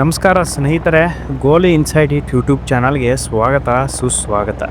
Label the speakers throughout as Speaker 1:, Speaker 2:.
Speaker 1: ನಮಸ್ಕಾರ ಸ್ನೇಹಿತರೆ, ಗೋಲಿ ಇನ್ಸೈಡ್ ಇಟ್ ಯೂಟ್ಯೂಬ್ ಚಾನಲ್ಗೆ ಸ್ವಾಗತ, ಸುಸ್ವಾಗತ.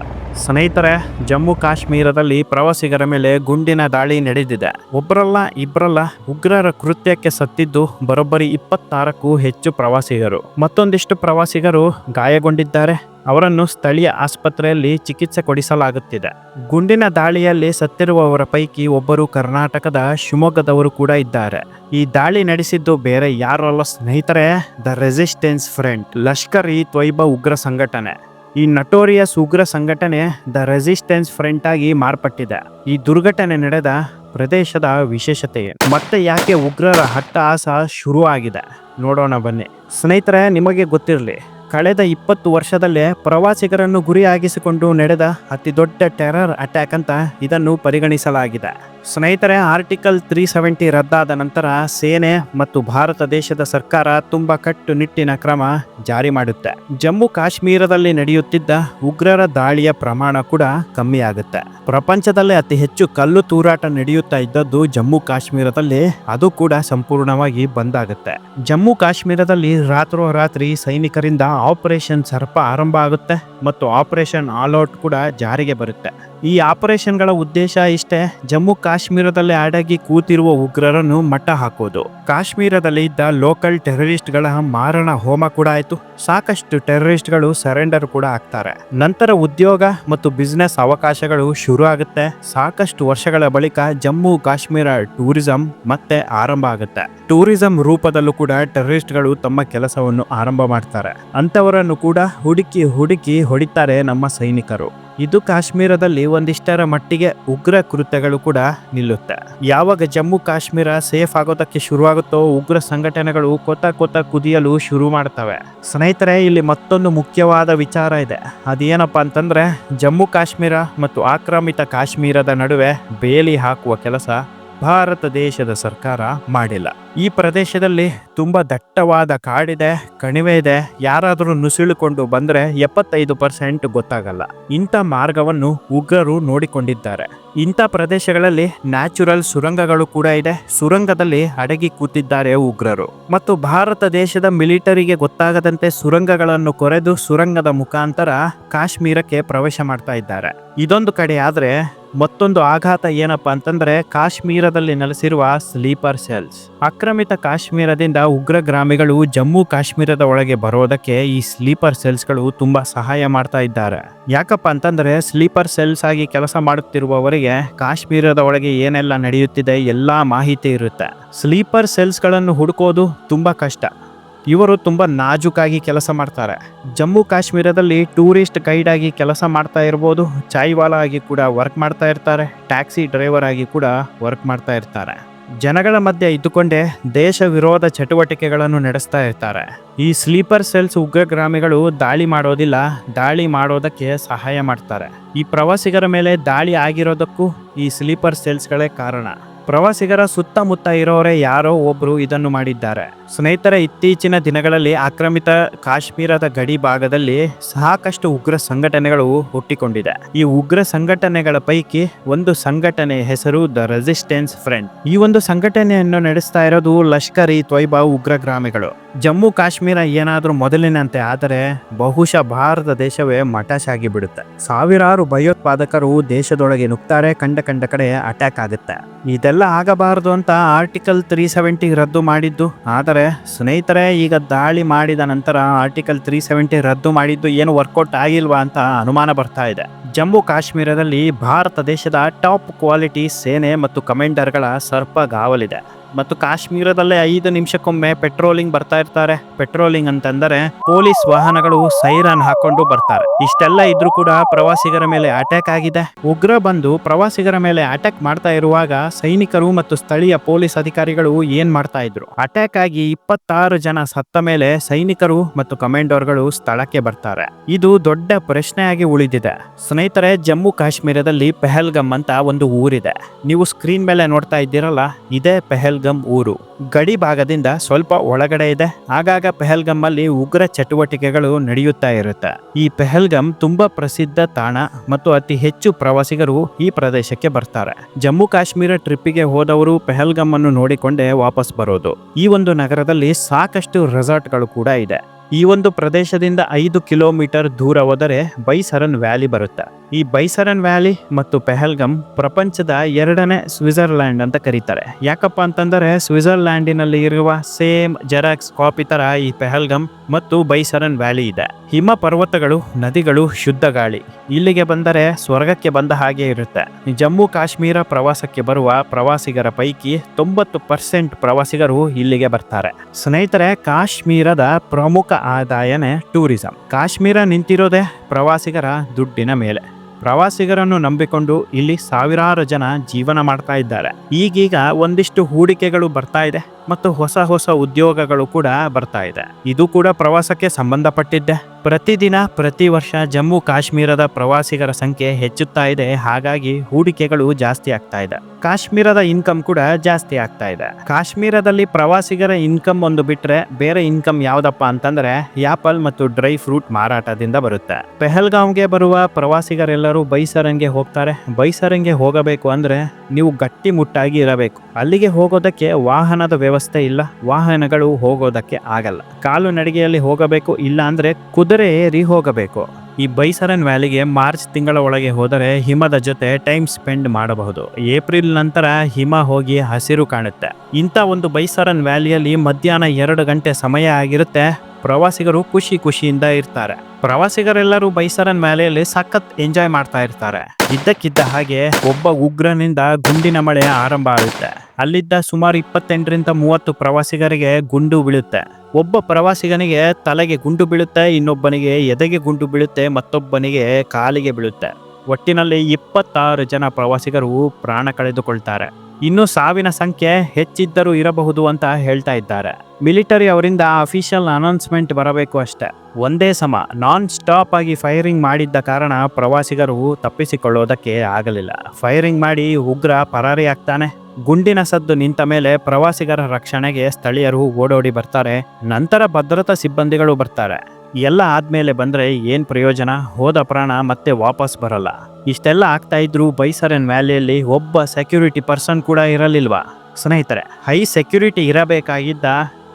Speaker 1: ಸ್ನೇಹಿತರೆ, ಜಮ್ಮು ಕಾಶ್ಮೀರದಲ್ಲಿ ಪ್ರವಾಸಿಗರ ಮೇಲೆ ಗುಂಡಿನ ದಾಳಿ ನಡೆದಿದೆ. ಒಬ್ಬರಲ್ಲ ಇಬ್ಬರಲ್ಲ ಉಗ್ರರ ಕೃತ್ಯಕ್ಕೆ ಸತ್ತಿದ್ದು ಬರೋಬ್ಬರಿ ಇಪ್ಪತ್ತಾರಕ್ಕೂ ಹೆಚ್ಚು ಪ್ರವಾಸಿಗರು. ಮತ್ತೊಂದಿಷ್ಟು ಪ್ರವಾಸಿಗರು ಗಾಯಗೊಂಡಿದ್ದಾರೆ. ಅವರನ್ನು ಸ್ಥಳೀಯ ಆಸ್ಪತ್ರೆಯಲ್ಲಿ ಚಿಕಿತ್ಸೆ ಕೊಡಿಸಲಾಗುತ್ತಿದೆ. ಗುಂಡಿನ ದಾಳಿಯಲ್ಲಿ ಸತ್ತಿರುವವರ ಪೈಕಿ ಒಬ್ಬರು ಕರ್ನಾಟಕದ ಶಿವಮೊಗ್ಗದವರು ಕೂಡ ಇದ್ದಾರೆ. ಈ ದಾಳಿ ನಡೆಸಿದ್ದು ಬೇರೆ ಯಾರಲ್ಲ ಸ್ನೇಹಿತರೆ, the resistance front, Lashkar e Taiba ಉಗ್ರ ಸಂಘಟನೆ. ಈ ನಟೋರಿಯಸ್ ಉಗ್ರ ಸಂಘಟನೆ ದ ರೆಸಿಸ್ಟೆನ್ಸ್ ಫ್ರಂಟ್ ಆಗಿ ಮಾರ್ಪಟ್ಟಿದೆ. ಈ ದುರ್ಘಟನೆ ನಡೆದ ಪ್ರದೇಶದ ವಿಶೇಷತೆ? ಮತ್ತೆ ಯಾಕೆ ಉಗ್ರರ ಹಟ್ಟಹಾಸ ಶುರು ಆಗಿದೆ ನೋಡೋಣ ಬನ್ನಿ. ಸ್ನೇಹಿತರೆ, ನಿಮಗೆ ಗೊತ್ತಿರಲಿ ಕಳೆದ ಇಪ್ಪತ್ತು ವರ್ಷದಲ್ಲೇ ಪ್ರವಾಸಿಗರನ್ನು ಗುರಿಯಾಗಿಸಿಕೊಂಡು ನಡೆದ ಅತಿ ದೊಡ್ಡ ಟೆರರ್ ಅಟ್ಯಾಕ್ ಅಂತ ಇದನ್ನು ಪರಿಗಣಿಸಲಾಗಿದೆ. ಸ್ನೇಹಿತರೆ, ಆರ್ಟಿಕಲ್ ತ್ರೀ ಸೆವೆಂಟಿ ರದ್ದಾದ ನಂತರ ಸೇನೆ ಮತ್ತು ಭಾರತ ದೇಶದ ಸರ್ಕಾರ ತುಂಬಾ ಕಟ್ಟುನಿಟ್ಟಿನ ಕ್ರಮ ಜಾರಿ ಮಾಡುತ್ತೆ. ಜಮ್ಮು ಕಾಶ್ಮೀರದಲ್ಲಿ ನಡೆಯುತ್ತಿದ್ದ ಉಗ್ರರ ದಾಳಿಯ ಪ್ರಮಾಣ ಕೂಡ ಕಮ್ಮಿ ಆಗುತ್ತೆ ಪ್ರಪಂಚದಲ್ಲೇ ಅತಿ ಹೆಚ್ಚು ಕಲ್ಲು ತೂರಾಟ ನಡೆಯುತ್ತಾ ಇದ್ದದ್ದು ಜಮ್ಮು ಕಾಶ್ಮೀರದಲ್ಲಿ ಅದು ಕೂಡ ಸಂಪೂರ್ಣವಾಗಿ ಬಂದಾಗುತ್ತೆ ಜಮ್ಮು ಕಾಶ್ಮೀರದಲ್ಲಿ ರಾತ್ರೋರಾತ್ರಿ ಸೈನಿಕರಿಂದ ಆಪರೇಷನ್ ಸರ್ಪ ಆರಂಭ ಆಗುತ್ತೆ ಮತ್ತು ಆಪರೇಷನ್ ಆಲ್ಔಟ್ ಕೂಡ ಜಾರಿಗೆ ಬರುತ್ತೆ. ಈ ಆಪರೇಷನ್ಗಳ ಉದ್ದೇಶ ಇಷ್ಟೇ, ಜಮ್ಮು ಕಾಶ್ಮೀರದಲ್ಲಿ ಅಡಗಿ ಕೂತಿರುವ ಉಗ್ರರನ್ನು ಮಟ್ಟ ಹಾಕೋದು. ಕಾಶ್ಮೀರದಲ್ಲಿ ಇದ್ದ ಲೋಕಲ್ ಟೆರರಿಸ್ಟ್ಗಳ ಮಾರಣ ಹೋಮ ಕೂಡ ಆಯ್ತು. ಸಾಕಷ್ಟು ಟೆರರಿಸ್ಟ್ಗಳು ಸರೆಂಡರ್ ಕೂಡ ಆಗ್ತಾರೆ. ನಂತರ ಉದ್ಯೋಗ ಮತ್ತು ಬಿಸ್ನೆಸ್ ಅವಕಾಶಗಳು ಶುರು ಆಗುತ್ತೆ. ಸಾಕಷ್ಟು ವರ್ಷಗಳ ಬಳಿಕ ಜಮ್ಮು ಕಾಶ್ಮೀರ ಟೂರಿಸಂ ಮತ್ತೆ ಆರಂಭ ಆಗುತ್ತೆ. ಟೂರಿಸಂ ರೂಪದಲ್ಲೂ ಕೂಡ ಟೆರರಿಸ್ಟ್ಗಳು ತಮ್ಮ ಕೆಲಸವನ್ನು ಆರಂಭ ಮಾಡ್ತಾರೆ. ಅಂತವರನ್ನು ಕೂಡ ಹುಡುಕಿ ಹುಡುಕಿ ಹೊಡಿತಾರೆ ನಮ್ಮ ಸೈನಿಕರು. ಇದು ಕಾಶ್ಮೀರದಲ್ಲಿ ಒಂದಿಷ್ಟರ ಮಟ್ಟಿಗೆ ಉಗ್ರ ಕೃತ್ಯಗಳು ಕೂಡ ನಿಲ್ಲುತ್ತೆ. ಯಾವಾಗ ಜಮ್ಮು ಕಾಶ್ಮೀರ ಸೇಫ್ ಆಗೋದಕ್ಕೆ ಶುರುವಾಗುತ್ತೋ ಉಗ್ರ ಸಂಘಟನೆಗಳು ಕೊತ ಕೊತ ಕುದಿಯಲು ಶುರು ಮಾಡ್ತವೆ. ಸ್ನೇಹಿತರೆ, ಇಲ್ಲಿ ಮತ್ತೊಂದು ಮುಖ್ಯವಾದ ವಿಚಾರ ಇದೆ. ಅದೇನಪ್ಪ ಅಂತಂದ್ರೆ ಜಮ್ಮು ಕಾಶ್ಮೀರ ಮತ್ತು ಆಕ್ರಮಿತ ಕಾಶ್ಮೀರದ ನಡುವೆ ಬೇಲಿ ಹಾಕುವ ಕೆಲಸ ಭಾರತ ದೇಶದ ಸರ್ಕಾರ ಮಾಡಿಲ್ಲ. ಈ ಪ್ರದೇಶದಲ್ಲಿ ತುಂಬಾ ದಟ್ಟವಾದ ಕಾಡಿದೆ, ಕಣಿವೆ ಇದೆ. ಯಾರಾದರೂ ನುಸುಳಿಕೊಂಡು ಬಂದ್ರೆ ಎಪ್ಪತ್ತೈದು ಪರ್ಸೆಂಟ್ ಗೊತ್ತಾಗಲ್ಲ. ಇಂಥ ಮಾರ್ಗವನ್ನು ಉಗ್ರರು ನೋಡಿಕೊಂಡಿದ್ದಾರೆ. ಇಂಥ ಪ್ರದೇಶಗಳಲ್ಲಿ ನ್ಯಾಚುರಲ್ ಸುರಂಗಗಳು ಕೂಡ ಇದೆ. ಸುರಂಗದಲ್ಲಿ ಅಡಗಿ ಕೂತಿದ್ದಾರೆ ಉಗ್ರರು. ಮತ್ತು ಭಾರತ ದೇಶದ ಮಿಲಿಟರಿಗೆ ಗೊತ್ತಾಗದಂತೆ ಸುರಂಗಗಳನ್ನು ಕೊರೆದು ಸುರಂಗದ ಮುಖಾಂತರ ಕಾಶ್ಮೀರಕ್ಕೆ ಪ್ರವೇಶ ಮಾಡ್ತಾ ಇದ್ದಾರೆ. ಇದೊಂದು ಕಡೆ ಆದ್ರೆ ಮತ್ತೊಂದು ಆಘಾತ ಏನಪ್ಪ ಅಂತಂದ್ರೆ ಕಾಶ್ಮೀರದಲ್ಲಿ ನೆಲೆಸಿರುವ ಸ್ಲೀಪರ್ ಸೆಲ್ಸ್ ಆಕ್ರಮಿತ ಕಾಶ್ಮೀರದಿಂದ ಉಗ್ರಗ್ರಾಮಿಗಳು ಜಮ್ಮು ಕಾಶ್ಮೀರದ ಒಳಗೆ ಬರೋದಕ್ಕೆ ಈ ಸ್ಲೀಪರ್ ಸೆಲ್ಸ್ಗಳು ತುಂಬಾ ಸಹಾಯ ಮಾಡ್ತಾ ಇದ್ದಾರೆ. ಯಾಕಪ್ಪ ಅಂತಂದ್ರೆ ಸ್ಲೀಪರ್ ಸೆಲ್ಸ್ ಆಗಿ ಕೆಲಸ ಮಾಡುತ್ತಿರುವವರಿಗೆ ಕಾಶ್ಮೀರದ ಒಳಗೆ ಏನೆಲ್ಲ ನಡೆಯುತ್ತಿದೆ ಎಲ್ಲಾ ಮಾಹಿತಿ ಇರುತ್ತೆ. ಸ್ಲೀಪರ್ ಸೆಲ್ಸ್ಗಳನ್ನು ಹುಡುಕೋದು ತುಂಬಾ ಕಷ್ಟ. ಇವರು ತುಂಬ ನಾಜುಕಾಗಿ ಕೆಲಸ ಮಾಡ್ತಾರೆ. ಜಮ್ಮು ಕಾಶ್ಮೀರದಲ್ಲಿ ಟೂರಿಸ್ಟ್ ಗೈಡ್ ಆಗಿ ಕೆಲಸ ಮಾಡ್ತಾ ಇರ್ಬೋದು, ಚಾಯ್ವಾಲ ಆಗಿ ಕೂಡ ವರ್ಕ್ ಮಾಡ್ತಾ ಇರ್ತಾರೆ, ಟ್ಯಾಕ್ಸಿ ಡ್ರೈವರ್ ಆಗಿ ಕೂಡ ವರ್ಕ್ ಮಾಡ್ತಾ ಇರ್ತಾರೆ. ಜನಗಳ ಮಧ್ಯೆ ಇದ್ದುಕೊಂಡೇ ದೇಶ ವಿರೋಧ ಚಟುವಟಿಕೆಗಳನ್ನು ನಡೆಸ್ತಾ ಇರ್ತಾರೆ. ಈ ಸ್ಲೀಪರ್ ಸೆಲ್ಸ್ ಉಗ್ರಗ್ರಾಮಿಗಳು ದಾಳಿ ಮಾಡೋದಿಲ್ಲ, ದಾಳಿ ಮಾಡೋದಕ್ಕೆ ಸಹಾಯ ಮಾಡ್ತಾರೆ. ಈ ಪ್ರವಾಸಿಗರ ಮೇಲೆ ದಾಳಿ ಆಗಿರೋದಕ್ಕೂ ಈ ಸ್ಲೀಪರ್ ಸೆಲ್ಸ್ಗಳೇ ಕಾರಣ. ಪ್ರವಾಸಿಗರ ಸುತ್ತಮುತ್ತ ಇರೋರೇ ಯಾರೋ ಒಬ್ರು ಇದನ್ನು ಮಾಡಿದ್ದಾರೆ. ಸ್ನೇಹಿತರ, ಇತ್ತೀಚಿನ ದಿನಗಳಲ್ಲಿ ಆಕ್ರಮಿತ ಕಾಶ್ಮೀರದ ಗಡಿ ಭಾಗದಲ್ಲಿ ಸಾಕಷ್ಟು ಉಗ್ರ ಸಂಘಟನೆಗಳು ಹುಟ್ಟಿಕೊಂಡಿದೆ. ಈ ಉಗ್ರ ಸಂಘಟನೆಗಳ ಪೈಕಿ ಒಂದು ಸಂಘಟನೆ ಹೆಸರು ದ ರೆಸಿಸ್ಟೆನ್ಸ್ ಫ್ರಂಟ್. ಈ ಒಂದು ಸಂಘಟನೆಯನ್ನು ನಡೆಸ್ತಾ ಇರೋದು ಲಷ್ಕರ್ ಇ ಉಗ್ರ ಉಗ್ರಗಾಮಿಗಳು ಜಮ್ಮು ಕಾಶ್ಮೀರ ಏನಾದರೂ ಮೊದಲಿನಂತೆ ಆದರೆ ಬಹುಶಃ ಭಾರತ ದೇಶವೇ ಮಟಾಶಾಗಿ ಬಿಡುತ್ತೆ ಸಾವಿರಾರು ಭಯೋತ್ಪಾದಕರು ದೇಶದೊಳಗೆ ನುಗ್ತಾರೆ, ಕಂಡ ಕಂಡ ಕಡೆ ಅಟ್ಯಾಕ್ ಆಗುತ್ತೆ. ಇದೆಲ್ಲ ಆಗಬಾರದು ಅಂತ ಆರ್ಟಿಕಲ್ ತ್ರೀ ಸೆವೆಂಟಿ ರದ್ದು ಮಾಡಿದ್ದು. ಆದರೆ ಸ್ನೇಹಿತರೆ, ಈಗ ದಾಳಿ ಮಾಡಿದ ನಂತರ ಆರ್ಟಿಕಲ್ ತ್ರೀ ಸೆವೆಂಟಿ ರದ್ದು ಮಾಡಿದ್ದು ಏನು ವರ್ಕೌಟ್ ಆಗಿಲ್ವಾ ಅಂತ ಅನುಮಾನ ಬರ್ತಾ ಇದೆ. ಜಮ್ಮು ಕಾಶ್ಮೀರದಲ್ಲಿ ಭಾರತ ದೇಶದ ಟಾಪ್ ಕ್ವಾಲಿಟಿ ಸೇನೆ ಮತ್ತು ಕಮಾಂಡರ್ಗಳ ಸರ್ಪಗಾವಲಿದೆ ಮತ್ತು ಕಾಶ್ಮೀರದಲ್ಲೇ ಐದು ನಿಮಿಷಕ್ಕೊಮ್ಮೆ ಪೆಟ್ರೋಲಿಂಗ್ ಬರ್ತಾ ಇರ್ತಾರೆ. ಪೆಟ್ರೋಲಿಂಗ್ ಅಂತಂದರೆ ಪೊಲೀಸ್ ವಾಹನಗಳು ಸೈರನ್ ಹಾಕೊಂಡು ಬರ್ತಾರೆ. ಇಷ್ಟೆಲ್ಲ ಇದ್ರು ಕೂಡ ಪ್ರವಾಸಿಗರ ಮೇಲೆ ಅಟ್ಯಾಕ್ ಆಗಿದೆ. ಉಗ್ರ ಬಂದು ಪ್ರವಾಸಿಗರ ಮೇಲೆ ಅಟ್ಯಾಕ್ ಮಾಡ್ತಾ ಇರುವಾಗ ಸೈನಿಕರು ಮತ್ತು ಸ್ಥಳೀಯ ಪೊಲೀಸ್ ಅಧಿಕಾರಿಗಳು ಏನ್ ಮಾಡ್ತಾ ಇದ್ರು? ಅಟ್ಯಾಕ್ ಆಗಿ ಇಪ್ಪತ್ತಾರು ಜನ ಸತ್ತ ಮೇಲೆ ಸೈನಿಕರು ಮತ್ತು ಕಮಾಂಡೋರ್ಗಳು ಸ್ಥಳಕ್ಕೆ ಬರ್ತಾರೆ. ಇದು ದೊಡ್ಡ ಪ್ರಶ್ನೆಯಾಗಿ ಉಳಿದಿದೆ. ಸ್ನೇಹಿತರೆ, ಜಮ್ಮು ಕಾಶ್ಮೀರದಲ್ಲಿ ಪೆಹಲ್ಗಮ್ ಅಂತ ಒಂದು ಊರಿದೆ. ನೀವು ಸ್ಕ್ರೀನ್ ಮೇಲೆ ನೋಡ್ತಾ ಇದ್ದೀರಲ್ಲ, ಇದೇ ಪೆಹಲ್ಗಮ್. ಪೆಹಲ್ಗಮ್ ಊರು. ಗಡಿ ಭಾಗದಿಂದ ಸ್ವಲ್ಪ ಒಳಗಡೆ ಇದೆ. ಆಗಾಗ ಪೆಹಲ್ಗಮ್ ಅಲ್ಲಿ ಉಗ್ರ ಚಟುವಟಿಕೆಗಳು ನಡೆಯುತ್ತಾ ಇರುತ್ತೆ. ಈ ಪೆಹಲ್ಗಮ್ ತುಂಬಾ ಪ್ರಸಿದ್ಧ ತಾಣ ಮತ್ತು ಅತಿ ಹೆಚ್ಚು ಪ್ರವಾಸಿಗರು ಈ ಪ್ರದೇಶಕ್ಕೆ ಬರ್ತಾರೆ. ಜಮ್ಮು ಕಾಶ್ಮೀರ ಟ್ರಿಪ್ಪಿಗೆ ಹೋದವರು ಪೆಹಲ್ಗಮ್ ಅನ್ನು ನೋಡಿಕೊಂಡೇ ವಾಪಸ್ ಬರೋದು. ಈ ಒಂದು ನಗರದಲ್ಲಿ ಸಾಕಷ್ಟು ರೆಸಾರ್ಟ್ಗಳು ಕೂಡ ಇದೆ. ಈ ಒಂದು ಪ್ರದೇಶದಿಂದ ಐದು ಕಿಲೋಮೀಟರ್ ದೂರ ಹೋದರೆ ಬೈಸರನ್ ವ್ಯಾಲಿ ಬರುತ್ತೆ. ಈ ಬೈಸರನ್ ವ್ಯಾಲಿ ಮತ್ತು ಪೆಹಲ್ಗಮ್ ಪ್ರಪಂಚದ ಎರಡನೇ ಸ್ವಿಟ್ಜರ್ಲ್ಯಾಂಡ್ ಅಂತ ಕರೀತಾರೆ. ಯಾಕಪ್ಪ ಅಂತಂದರೆ ಸ್ವಿಟ್ಜರ್ಲ್ಯಾಂಡಿನಲ್ಲಿ ಇರುವ ಸೇಮ್ ಜೆರಾಕ್ಸ್ ಕಾಪಿ ಥರ ಈ ಪೆಹಲ್ಗಮ್ ಮತ್ತು ಬೈಸರನ್ ವ್ಯಾಲಿ ಇದೆ. ಹಿಮ ಪರ್ವತಗಳು ನದಿಗಳು, ಶುದ್ಧ ಗಾಳಿ. ಇಲ್ಲಿಗೆ ಬಂದರೆ ಸ್ವರ್ಗಕ್ಕೆ ಬಂದ ಹಾಗೆ ಇರುತ್ತೆ. ಜಮ್ಮು ಕಾಶ್ಮೀರ ಪ್ರವಾಸಕ್ಕೆ ಬರುವ ಪ್ರವಾಸಿಗರ ಪೈಕಿ ತೊಂಬತ್ತು ಪರ್ಸೆಂಟ್ ಪ್ರವಾಸಿಗರು ಇಲ್ಲಿಗೆ ಬರ್ತಾರೆ. ಸ್ನೇಹಿತರೆ, ಕಾಶ್ಮೀರದ ಪ್ರಮುಖ ಆದಾಯನೇ ಟೂರಿಸಂ. ಕಾಶ್ಮೀರ ನಿಂತಿರೋದೇ ಪ್ರವಾಸಿಗರ ದುಡ್ಡಿನ ಮೇಲೆ. ಪ್ರವಾಸಿಗರನ್ನು ನಂಬಿಕೊಂಡು ಇಲ್ಲಿ ಸಾವಿರಾರು ಜನ ಜೀವನ ಮಾಡ್ತಾ ಇದ್ದಾರೆ. ಈಗೀಗ ಒಂದಿಷ್ಟು ಹೂಡಿಕೆಗಳು ಬರ್ತಾ ಇದೆ. ಮತ್ತು ಹೊಸ ಹೊಸ ಉದ್ಯೋಗಗಳು ಕೂಡ ಬರ್ತಾ ಇದೆ. ಇದು ಕೂಡ ಪ್ರವಾಸಕ್ಕೆ ಸಂಬಂಧಪಟ್ಟಿದ್ದೆ. ಪ್ರತಿದಿನ, ಪ್ರತಿ ವರ್ಷ ಜಮ್ಮು ಕಾಶ್ಮೀರದ ಪ್ರವಾಸಿಗರ ಸಂಖ್ಯೆ ಹೆಚ್ಚುತ್ತಾ ಇದೆ. ಹಾಗಾಗಿ ಹೂಡಿಕೆಗಳು ಜಾಸ್ತಿ ಆಗ್ತಾ ಇದೆ. ಕಾಶ್ಮೀರದ ಇನ್ಕಮ್ ಕೂಡ ಜಾಸ್ತಿ ಆಗ್ತಾ ಇದೆ. ಕಾಶ್ಮೀರದಲ್ಲಿ ಪ್ರವಾಸಿಗರ ಇನ್ಕಮ್ ಒಂದು ಬಿಟ್ರೆ ಬೇರೆ ಇನ್ಕಮ್ ಯಾವ್ದಪ್ಪ ಅಂತಂದ್ರೆ ಆಪಲ್ ಮತ್ತು ಡ್ರೈ ಫ್ರೂಟ್ ಮಾರಾಟದಿಂದ ಬರುತ್ತೆ. ಪೆಹಲ್ಗಾಂವ್ಗೆ ಬರುವ ಪ್ರವಾಸಿಗರೆಲ್ಲರೂ ಬೈಸರಂಗೆ ಹೋಗ್ತಾರೆ. ಬೈಸರಂಗೆ ಹೋಗಬೇಕು ಅಂದ್ರೆ ನೀವು ಗಟ್ಟಿ ಮುಟ್ಟಾಗಿ ಇರಬೇಕು. ಅಲ್ಲಿಗೆ ಹೋಗೋದಕ್ಕೆ ವಾಹನದ ವ್ಯವಸ್ಥೆ ಇಲ್ಲ. ವಾಹನಗಳು ಹೋಗೋದಕ್ಕೆ ಆಗಲ್ಲ. ಕಾಲು ನಡಿಗೆಯಲ್ಲಿ ಹೋಗಬೇಕು, ಇಲ್ಲ ಅಂದ್ರೆ ಕುದುರೆ ಏರಿ ಹೋಗಬೇಕು. ಈ ಬೈಸರನ್ ವ್ಯಾಲಿಗೆ ಮಾರ್ಚ್ ತಿಂಗಳ ಒಳಗೆ ಹೋದರೆ ಹಿಮದ ಜೊತೆ ಟೈಮ್ ಸ್ಪೆಂಡ್ ಮಾಡಬಹುದು. ಏಪ್ರಿಲ್ ನಂತರ ಹಿಮ ಹೋಗಿ ಹಸಿರು ಕಾಣುತ್ತೆ. ಇಂಥ ಒಂದು ಬೈಸರನ್ ವ್ಯಾಲಿಯಲ್ಲಿ ಮಧ್ಯಾಹ್ನ ಎರಡು ಗಂಟೆ ಸಮಯ ಆಗಿರುತ್ತೆ. ಪ್ರವಾಸಿಗರು ಖುಷಿ ಖುಷಿಯಿಂದ ಇರ್ತಾರೆ. ಪ್ರವಾಸಿಗರೆಲ್ಲರೂ ಬೈಸರನ್ ಮೇಲೆಯಲ್ಲಿ ಸಖತ್ ಎಂಜಾಯ್ ಮಾಡ್ತಾ ಇರ್ತಾರೆ. ಇದ್ದಕ್ಕಿದ್ದ ಹಾಗೆ ಒಬ್ಬ ಉಗ್ರನಿಂದ ಗುಂಡಿನ ಮಳೆ ಆರಂಭ ಆಗುತ್ತೆ. ಅಲ್ಲಿದ್ದ ಸುಮಾರು ಇಪ್ಪತ್ತೆಂಟರಿಂದ ಮೂವತ್ತು ಪ್ರವಾಸಿಗರಿಗೆ ಗುಂಡು ಬೀಳುತ್ತೆ. ಒಬ್ಬ ಪ್ರವಾಸಿಗನಿಗೆ ತಲೆಗೆ ಗುಂಡು ಬೀಳುತ್ತೆ, ಇನ್ನೊಬ್ಬನಿಗೆ ಎದೆಗೆ ಗುಂಡು ಬೀಳುತ್ತೆ, ಮತ್ತೊಬ್ಬನಿಗೆ ಕಾಲಿಗೆ ಬೀಳುತ್ತೆ. ಒಟ್ಟಿನಲ್ಲಿ ಇಪ್ಪತ್ತಾರು ಜನ ಪ್ರವಾಸಿಗರು ಪ್ರಾಣ ಕಳೆದುಕೊಳ್ತಾರೆ. ಇನ್ನು ಸಾವಿನ ಸಂಖ್ಯೆ ಹೆಚ್ಚಿದ್ದರೂ ಇರಬಹುದು ಅಂತ ಹೇಳ್ತಾ ಇದ್ದಾರೆ. ಮಿಲಿಟರಿ ಅವರಿಂದ ಅಫಿಷಿಯಲ್ ಅನೌನ್ಸ್ಮೆಂಟ್ ಬರಬೇಕು ಅಷ್ಟೆ. ಒಂದೇ ಸಮ ನಾನ್ ಸ್ಟಾಪ್ ಆಗಿ ಫೈರಿಂಗ್ ಮಾಡಿದ್ದ ಕಾರಣ ಪ್ರವಾಸಿಗರು ತಪ್ಪಿಸಿಕೊಳ್ಳೋದಕ್ಕೆ ಆಗಲಿಲ್ಲ. ಫೈರಿಂಗ್ ಮಾಡಿ ಉಗ್ರ ಪರಾರಿ ಆಗ್ತಾನೆ. ಗುಂಡಿನ ಸದ್ದು ನಿಂತ ಮೇಲೆ ಪ್ರವಾಸಿಗರ ರಕ್ಷಣೆಗೆ ಸ್ಥಳೀಯರು ಓಡೋಡಿ ಬರ್ತಾರೆ. ನಂತರ ಭದ್ರತಾ ಸಿಬ್ಬಂದಿಗಳು ಬರ್ತಾರೆ. ಎಲ್ಲ ಆದ್ಮೇಲೆ ಬಂದ್ರೆ ಏನು ಪ್ರಯೋಜನ? ಹೋದ ಪ್ರಾಣ ಮತ್ತೆ ವಾಪಸ್ ಬರಲ್ಲ. ಇಷ್ಟೆಲ್ಲ ಆಗ್ತಾ ಇದ್ರು ಬೈಸರನ್ ವ್ಯಾಲಿಯಲ್ಲಿ ಒಬ್ಬ ಸೆಕ್ಯೂರಿಟಿ ಪರ್ಸನ್ ಕೂಡ ಇರಲಿಲ್ವಾ? ಸ್ನೇಹಿತರೆ, ಹೈ ಸೆಕ್ಯೂರಿಟಿ ಇರಬೇಕಾಗಿದ್ದ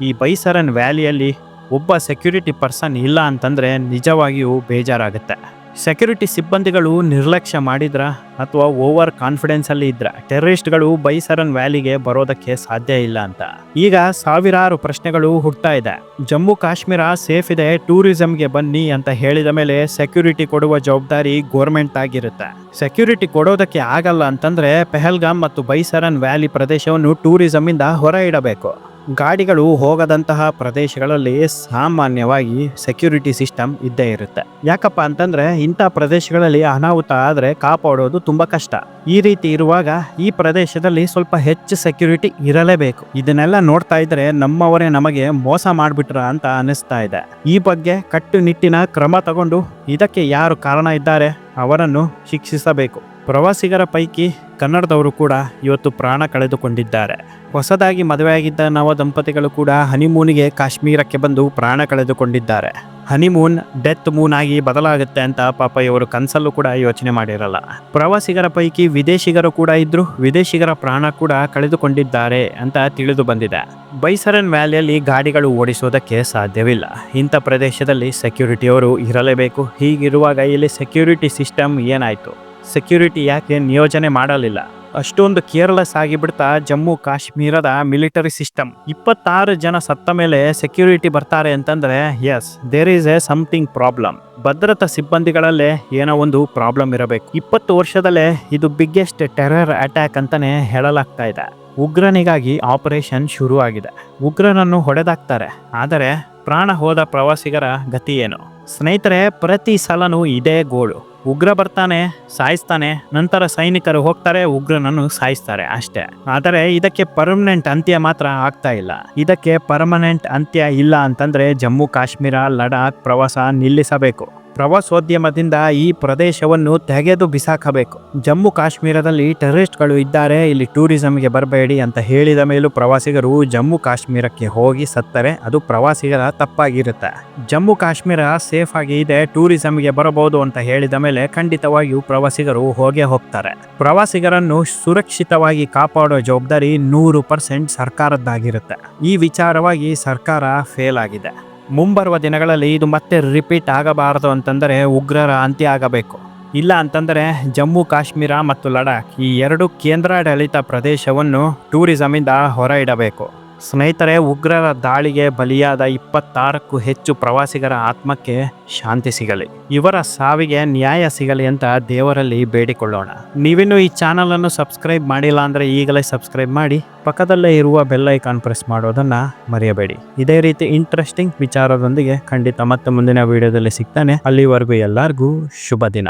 Speaker 1: ಈ ಬೈಸರನ್ ವ್ಯಾಲಿಯಲ್ಲಿ ಒಬ್ಬ ಸೆಕ್ಯೂರಿಟಿ ಪರ್ಸನ್ ಇಲ್ಲ ಅಂತಂದ್ರೆ ನಿಜವಾಗಿಯೂ ಬೇಜಾರಾಗುತ್ತೆ. ಸೆಕ್ಯೂರಿಟಿ ಸಿಬ್ಬಂದಿಗಳು ನಿರ್ಲಕ್ಷ್ಯ ಮಾಡಿದ್ರ ಅಥವಾ ಓವರ್ ಕಾನ್ಫಿಡೆನ್ಸ್ ಅಲ್ಲಿ ಇದ್ರ? ಟೆರರಿಸ್ಟ್ಗಳು ಬೈಸರನ್ ವ್ಯಾಲಿಗೆ ಬರೋದಕ್ಕೆ ಸಾಧ್ಯ ಇಲ್ಲ ಅಂತ. ಈಗ ಸಾವಿರಾರು ಪ್ರಶ್ನೆಗಳು ಹುಟ್ಟುತ್ತಾ ಇದೆ. ಜಮ್ಮು ಕಾಶ್ಮೀರ ಸೇಫ್ ಇದೆ, ಟೂರಿಸಂಗೆ ಬನ್ನಿ ಅಂತ ಹೇಳಿದ ಮೇಲೆ ಸೆಕ್ಯೂರಿಟಿ ಕೊಡುವ ಜವಾಬ್ದಾರಿ ಗೋರ್ಮೆಂಟ್ ಆಗಿರುತ್ತೆ ಸೆಕ್ಯೂರಿಟಿ ಕೊಡೋದಕ್ಕೆ ಆಗಲ್ಲ ಅಂತಂದ್ರೆ ಪೆಹಲ್ಗಾಮ್ ಮತ್ತು ಬೈಸರನ್ ವ್ಯಾಲಿ ಪ್ರದೇಶವನ್ನು ಟೂರಿಸಂ ಇಂದ ಹೊರ ಇಡಬೇಕು. ಗಾಡಿಗಳು ಹೋಗದಂತಹ ಪ್ರದೇಶಗಳಲ್ಲಿ ಸಾಮಾನ್ಯವಾಗಿ ಸೆಕ್ಯೂರಿಟಿ ಸಿಸ್ಟಮ್ ಇದ್ದೇ ಇರುತ್ತೆ. ಯಾಕಪ್ಪ ಅಂತಂದ್ರೆ ಇಂಥ ಪ್ರದೇಶಗಳಲ್ಲಿ ಅನಾಹುತ ಆದರೆ ಕಾಪಾಡೋದು ತುಂಬಾ ಕಷ್ಟ. ಈ ರೀತಿ ಇರುವಾಗ ಈ ಪ್ರದೇಶದಲ್ಲಿ ಸ್ವಲ್ಪ ಹೆಚ್ಚು ಸೆಕ್ಯೂರಿಟಿ ಇರಲೇಬೇಕು. ಇದನ್ನೆಲ್ಲ ನೋಡ್ತಾ ಇದ್ರೆ ನಮ್ಮವರೇ ನಮಗೆ ಮೋಸ ಮಾಡಿಬಿಟ್ರ ಅಂತ ಅನಿಸ್ತಾ ಇದೆ. ಈ ಬಗ್ಗೆ ಕಟ್ಟುನಿಟ್ಟಿನ ಕ್ರಮ ತಗೊಂಡು ಇದಕ್ಕೆ ಯಾರು ಕಾರಣ ಇದ್ದಾರೆ ಅವರನ್ನು ಶಿಕ್ಷಿಸಬೇಕು. ಪ್ರವಾಸಿಗರ ಪೈಕಿ ಕನ್ನಡದವರು ಕೂಡ ಇವತ್ತು ಪ್ರಾಣ ಕಳೆದುಕೊಂಡಿದ್ದಾರೆ. ಹೊಸದಾಗಿ ಮದುವೆಯಾಗಿದ್ದ ನವ ದಂಪತಿಗಳು ಕೂಡ ಹನಿಮೂನಿಗೆ ಕಾಶ್ಮೀರಕ್ಕೆ ಬಂದು ಪ್ರಾಣ ಕಳೆದುಕೊಂಡಿದ್ದಾರೆ. ಹನಿಮೂನ್, ಡೆತ್ ಮೂನ್ ಆಗಿ ಬದಲಾಗುತ್ತೆ ಅಂತ ಪಾಪ ಇವರು ಕನಸಲ್ಲೂ ಕೂಡ ಯೋಚನೆ ಮಾಡಿರಲ್ಲ. ಪ್ರವಾಸಿಗರ ಪೈಕಿ ವಿದೇಶಿಗರು ಕೂಡ ಇದ್ರು, ವಿದೇಶಿಗರ ಪ್ರಾಣ ಕೂಡ ಕಳೆದುಕೊಂಡಿದ್ದಾರೆ ಅಂತ ತಿಳಿದು ಬಂದಿದೆ. ಬೈಸರನ್ ವ್ಯಾಲಿಯಲ್ಲಿ ಗಾಡಿಗಳು ಓಡಿಸೋದಕ್ಕೆ ಸಾಧ್ಯವಿಲ್ಲ. ಇಂಥ ಪ್ರದೇಶದಲ್ಲಿ ಸೆಕ್ಯೂರಿಟಿಯವರು ಇರಲೇಬೇಕು. ಹೀಗಿರುವಾಗ ಇಲ್ಲಿ ಸೆಕ್ಯೂರಿಟಿ ಸಿಸ್ಟಮ್ ಏನಾಯ್ತು? ಸೆಕ್ಯೂರಿಟಿ ಯಾಕೆ ನಿಯೋಜನೆ ಮಾಡಲಿಲ್ಲ? ಅಷ್ಟೊಂದು ಕೇರ್ಲೆಸ್ ಆಗಿಬಿಡ್ತಾ ಜಮ್ಮು ಕಾಶ್ಮೀರದ ಮಿಲಿಟರಿ ಸಿಸ್ಟಮ್ ಇಪ್ಪತ್ತಾರು ಜನ ಸತ್ತ ಮೇಲೆ ಸೆಕ್ಯೂರಿಟಿ ಬರ್ತಾರೆ ಅಂತಂದ್ರೆ yes there is a something problem ಭದ್ರತಾ ಸಿಬ್ಬಂದಿಗಳಲ್ಲೇ ಏನೋ ಒಂದು ಪ್ರಾಬ್ಲಮ್ ಇರಬೇಕು. ಇಪ್ಪತ್ತು ವರ್ಷದಲ್ಲೇ ಇದು ಬಿಗ್ಗೆಸ್ಟ್ ಟೆರರ್ ಅಟ್ಯಾಕ್ ಅಂತಾನೆ ಹೇಳಲಾಗ್ತಾ ಇದೆ. ಉಗ್ರನಿಗಾಗಿ ಆಪರೇಷನ್ ಶುರು ಆಗಿದೆ ಉಗ್ರನನ್ನು ಹೊಡೆದಾಕ್ತಾರೆ. ಆದರೆ ಪ್ರಾಣ ಹೋದ ಪ್ರವಾಸಿಗರ ಗತಿ ಏನು? ಸ್ನೇಹಿತರೆ, ಪ್ರತಿ ಸಲನೂ ಇದೇ ಗೋಳು. ಉಗ್ರ ಬರ್ತಾನೆ, ಸಾಯಿಸ್ತಾನೆ, ನಂತರ ಸೈನಿಕರು ಹೋಗ್ತಾರೆ, ಉಗ್ರನನ್ನು ಸಾಯಿಸ್ತಾರೆ ಅಷ್ಟೇ. ಆದರೆ ಇದಕ್ಕೆ ಪರ್ಮನೆಂಟ್ ಅಂತ್ಯ ಮಾತ್ರ ಆಗ್ತಾ ಇಲ್ಲ. ಇದಕ್ಕೆ ಪರ್ಮನೆಂಟ್ ಅಂತ್ಯ ಇಲ್ಲ ಅಂತಂದ್ರೆ ಜಮ್ಮು ಕಾಶ್ಮೀರ, ಲಡಾಖ್ ಪ್ರವಾಸ ನಿಲ್ಲಿಸಬೇಕು. ಪ್ರವಾಸೋದ್ಯಮದಿಂದ ಈ ಪ್ರದೇಶವನ್ನು ತೆಗೆದು ಬಿಸಾಕಬೇಕು. ಜಮ್ಮು ಕಾಶ್ಮೀರದಲ್ಲಿ ಟೆರರಿಸ್ಟ್ಗಳು ಇದ್ದಾರೆ, ಇಲ್ಲಿ ಟೂರಿಸಂಗೆ ಬರಬೇಡಿ ಅಂತ ಹೇಳಿದ ಮೇಲೂ ಪ್ರವಾಸಿಗರು ಜಮ್ಮು ಕಾಶ್ಮೀರಕ್ಕೆ ಹೋಗಿ ಸತ್ತರೆ, ಅದು ಪ್ರವಾಸಿಗರ ತಪ್ಪಾಗಿರುತ್ತೆ. ಜಮ್ಮು ಕಾಶ್ಮೀರ ಸೇಫ್ ಆಗಿ ಇದೆ, ಟೂರಿಸಂಗೆ ಬರಬಹುದು ಅಂತ ಹೇಳಿದ ಮೇಲೆ ಖಂಡಿತವಾಗಿಯೂ ಪ್ರವಾಸಿಗರು ಹೋಗೇ ಹೋಗ್ತಾರೆ. ಪ್ರವಾಸಿಗರನ್ನು ಸುರಕ್ಷಿತವಾಗಿ ಕಾಪಾಡೋ ಜವಾಬ್ದಾರಿ ನೂರು ಪರ್ಸೆಂಟ್ ಸರ್ಕಾರದ್ದಾಗಿರುತ್ತೆ. ಈ ವಿಚಾರವಾಗಿ ಸರ್ಕಾರ ಫೇಲ್ ಆಗಿದೆ. ಮುಂಬರುವ ದಿನಗಳಲ್ಲಿ ಇದು ಮತ್ತೆ ರಿಪೀಟ್ ಆಗಬಾರದು ಅಂತಂದರೆ ಉಗ್ರರ ಅಂತ್ಯ ಆಗಬೇಕು. ಇಲ್ಲ ಅಂತಂದರೆ ಜಮ್ಮು, ಕಾಶ್ಮೀರ ಮತ್ತು ಲಡಾಖ್ ಈ ಎರಡು ಕೇಂದ್ರಾಡಳಿತ ಪ್ರದೇಶವನ್ನು ಟೂರಿಸಮಿಂದ ಹೊರ ಇಡಬೇಕು ಸ್ನೇಹಿತರೆ, ಉಗ್ರರ ದಾಳಿಗೆ ಬಲಿಯಾದ ಇಪ್ಪತ್ತಾರಕ್ಕೂ ಹೆಚ್ಚು ಪ್ರವಾಸಿಗರ ಆತ್ಮಕ್ಕೆ ಶಾಂತಿ ಸಿಗಲಿ. ಇವರ ಸಾವಿಗೆ ನ್ಯಾಯ ಸಿಗಲಿ ಅಂತ ದೇವರಲ್ಲಿ ಬೇಡಿಕೊಳ್ಳೋಣ. ನೀವಿನ್ನು ಈ ಚಾನಲ್ ಅನ್ನು ಸಬ್ಸ್ಕ್ರೈಬ್ ಮಾಡಿಲ್ಲ ಅಂದ್ರೆ ಈಗಲೇ ಸಬ್ಸ್ಕ್ರೈಬ್ ಮಾಡಿ, ಪಕ್ಕದಲ್ಲೇ ಇರುವ ಬೆಲ್ ಐಕಾನ್ ಪ್ರೆಸ್ ಮಾಡೋದನ್ನ ಮರೆಯಬೇಡಿ. ಇದೇ ರೀತಿ ಇಂಟ್ರೆಸ್ಟಿಂಗ್ ವಿಚಾರದೊಂದಿಗೆ ಖಂಡಿತ ಮತ್ತೆ ಮುಂದಿನ ವಿಡಿಯೋದಲ್ಲಿ ಸಿಗ್ತಾನೆ. ಅಲ್ಲಿವರೆಗೂ ಎಲ್ಲರಿಗೂ ಶುಭ ದಿನ